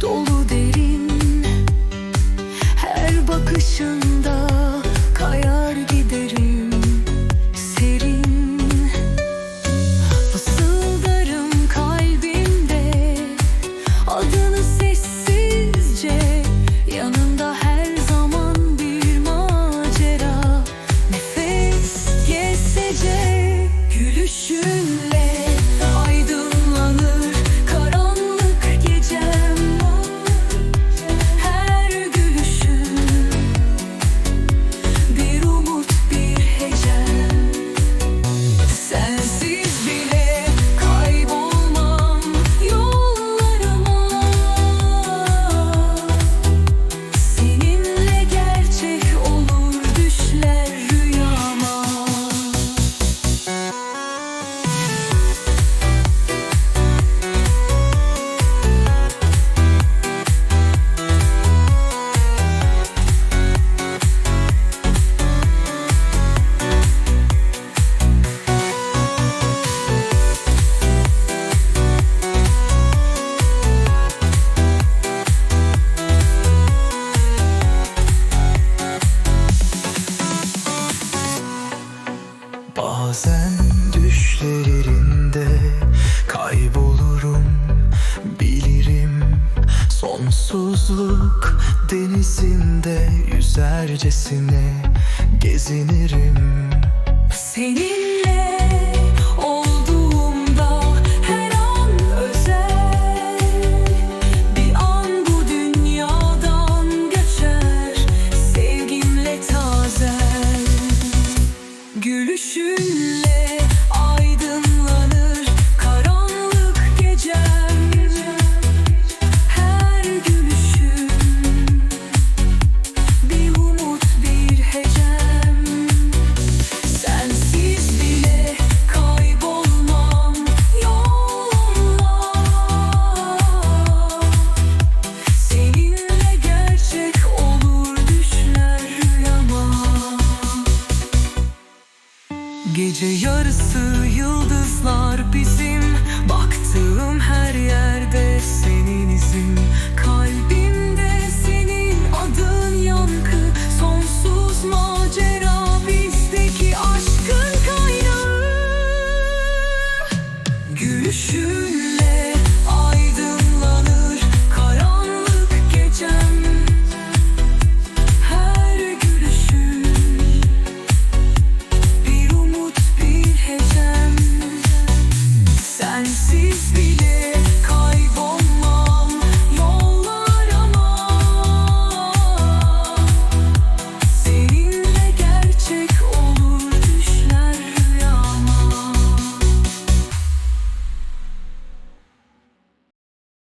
dolu derin. Her bakışın Bazen düşlerinde kaybolurum bilirim. Sonsuzluk denizinde yüzercesine gezinirim. Senin Gece yarısı yıldızlar bizim. Baktığım her yerde senin izin. Kalbimde senin adın yankı. Sonsuz macera bizdeki aşkın kaynağı. Gülüşün